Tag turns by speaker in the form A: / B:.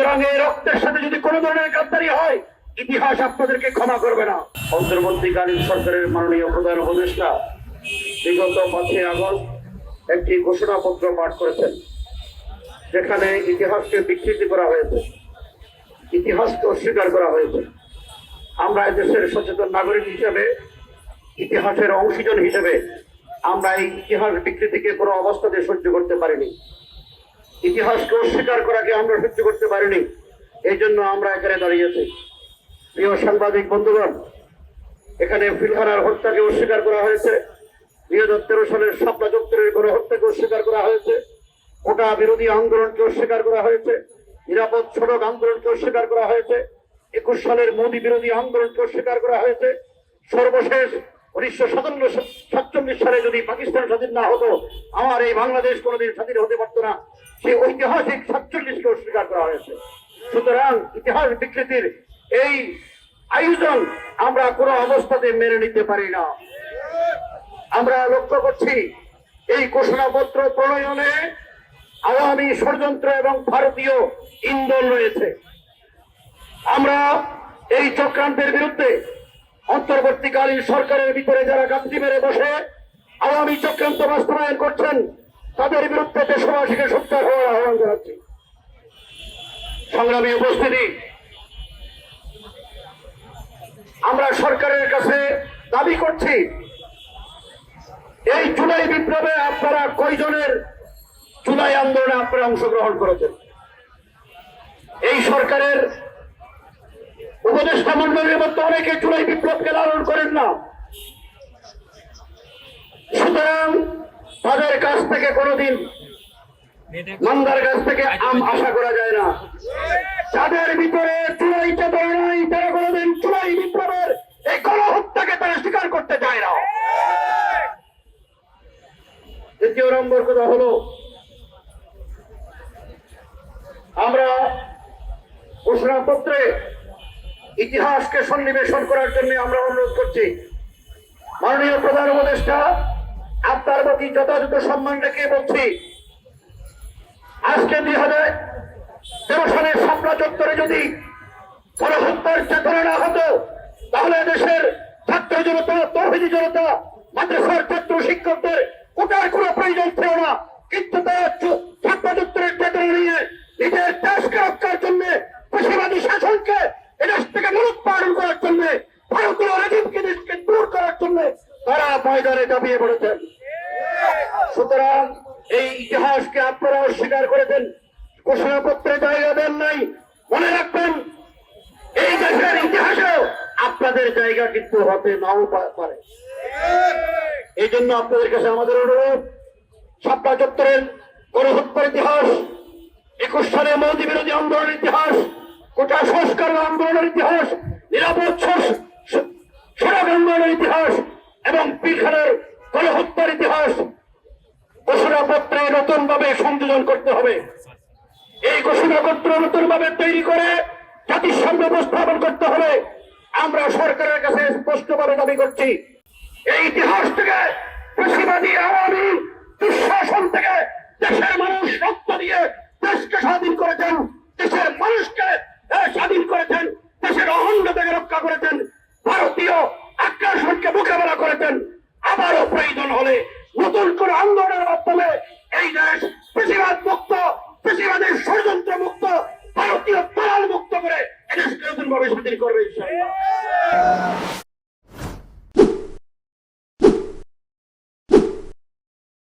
A: সুতরাং এই রক্তের সাথে যদি কোনো ধরনের গাদ্দারি হয়, ইতিহাস আপনাদেরকে ক্ষমা করবে না। অন্তর্বর্তীকালীন সরকারের মাননীয় প্রধান উপদেষ্টা বিগত পাঁচই আগস্ট একটি ঘোষণাপত্র পাঠ করেছেন, যেখানে ইতিহাসকে বিকৃতি করা হয়েছে ইতিহাসকে অস্বীকার করা হয়েছে। আমরা দেশের সচেতন নাগরিক হিসেবে, ইতিহাসের অংশীজন হিসেবে আমরা এই ইতিহাস বিকৃতিকে কোনো অবস্থাতে সহ্য করতে পারিনি। ইতিহাসকে অস্বীকার করাকে আমরা সহ্য করতে পারিনি। এই জন্য আমরা এখানে দাঁড়িয়েছি প্রিয় সাংবাদিক বন্ধুগণ, এখানে ফিলহানার হত্যাকে অস্বীকার করা হয়েছে। দুই হাজার তেরো সালের শাপলা চত্বরের কোনো হত্যাকে অস্বীকার করা হয়েছে। ওটা বিরোধী আন্দোলনকে অস্বীকার করা হয়েছে। নিরাপদ সড়ক আন্দোলনকে অস্বীকার করা হয়েছে। একুশ সালের মোদী বিরোধী আন্দোলনকে অস্বীকার করা হয়েছে। সর্বশেষ উনিশশো সাতান্ন সাতচল্লিশ সালে যদি পাকিস্তান স্বাধীন না হতো, আমার এই বাংলাদেশ কোনোদিন স্বাধীন হতে পারতো না। সেই ঐতিহাসিক সাতচল্লিশকে অস্বীকার করা হয়েছে। সুতরাং ইতিহাস বিকৃতির এই আয়োজন আমরা কোনো অবস্থাতে মেনে নিতে পারি না। আমরা লক্ষ্য করছি, এই ঘোষণাপত্র প্রণয়নে আওয়ামী ষড়যন্ত্র এবং ভারতীয় ইন্ধন রয়েছে। আমরা এই চক্রান্তের বিরুদ্ধে অন্তর্বর্তীকালীন সরকারের ভিতরে যারা গান্ধী মেরে বসে আওয়ামী চক্রান্ত বাস্তবায়ন করছেন, তাদের বিরুদ্ধে দেশবাসীকে সত্যার হওয়ার আহ্বান জানাচ্ছি। সংগ্রামী উপস্থিতি, আমরা সরকারের কাছে দাবি করছি, এই জুলাই বিপ্লবে আপনারা কয়জনের জুলাই আন্দোলনে আপনারা অংশগ্রহণ করেছেন? এই সরকারের উপদেষ্টা মন্ডলীর মধ্যে অনেকে জুলাই বিপ্লবকে লালন করেন না। সুতরাং তাদের কাছ থেকে কোনোদিন মান্দার কাছ থেকে আম আশা করা যায় না। যাদের ভিতরে চুলাই চেতনা নাই, তারা কোনোদিন চুলাই বিপ্লবের এই গণহত্যাকে তারা স্বীকার করতে চায় না। দ্বিতীয় নম্বর কথা হলো, আমরা ঘোষণাপত্রে ইতিহাসকে সন্নিবেশন করার জন্য আমরা অনুরোধ করছি। মাননীয় প্রধান উপদেষ্টা, আপনার প্রতি যথাযথ সম্মান রেখে বলছি, আজকে দুই হাজার তেরো সালের চত্বরে যদি গণহত্যার চেতনা না হতো, তাহলে দেশের ছাত্র জনতা, তহিদি জনতা, মাদ্রাসার ছাত্র শিক্ষকদের ওটার কোনো প্রয়োজন ছিল না। কিন্তু তারা ছাত্র চত্বরের চেতনা নিয়ে তারা ময়দানে দাবিয়ে পড়েছেন। সুতরাং এই ইতিহাসকে আপনারা অস্বীকার করেছেন। ঘোষণাপত্রে জায়গা দেন নাই, মনে রাখবেন, এই দেশের ইতিহাসেও আপনাদের জায়গা কিন্তু হতে নাও পারে। এই জন্য আপনাদের কাছে আমাদের অনুরোধ ছাপ্পা চত্বরের গণহত্যার ইতিহাস, একুশ সালে মোদী বিরোধী আন্দোলনের ইতিহাস, কোটা সংস্কার আন্দোলনের ইতিহাস, নিরাপদ সড়ক আন্দোলনের ইতিহাস এবং পিলখানের গণহত্যার ইতিহাস ঘোষণাপত্রে নতুন ভাবে সংযোজন করতে হবে। এই ঘোষণাপত্র নতুন ভাবে তৈরি করে জাতিসংঘ উপস্থাপন করতে হবে। আমরা সরকারের কাছে স্পষ্টভাবে দাবি করছি। এই ইতিহাস থেকে কৃষিবাদী আওয়ামী দুঃশাসন থেকে দেশের মানুষ রক্ত দিয়ে দেশকে স্বাধীন করেছেন দেশের মানুষকে আহ, স্বাধীন করেছেন দেশের অহণ্ড থেকে রক্ষা করেছেন ভারতীয় আগ্রাসনকে মোকাবেলা করেছেন আবারও প্রয়োজন হলে কোন আন্দোলনের মাধ্যমে এই দেশ বেশিরভাগ মুক্ত বেশিরভাগের ষড়যন্ত্র মুক্ত, ভারতীয় দালাল মুক্ত করে এদেশকে নতুন ভাবে স্বাধীন করবে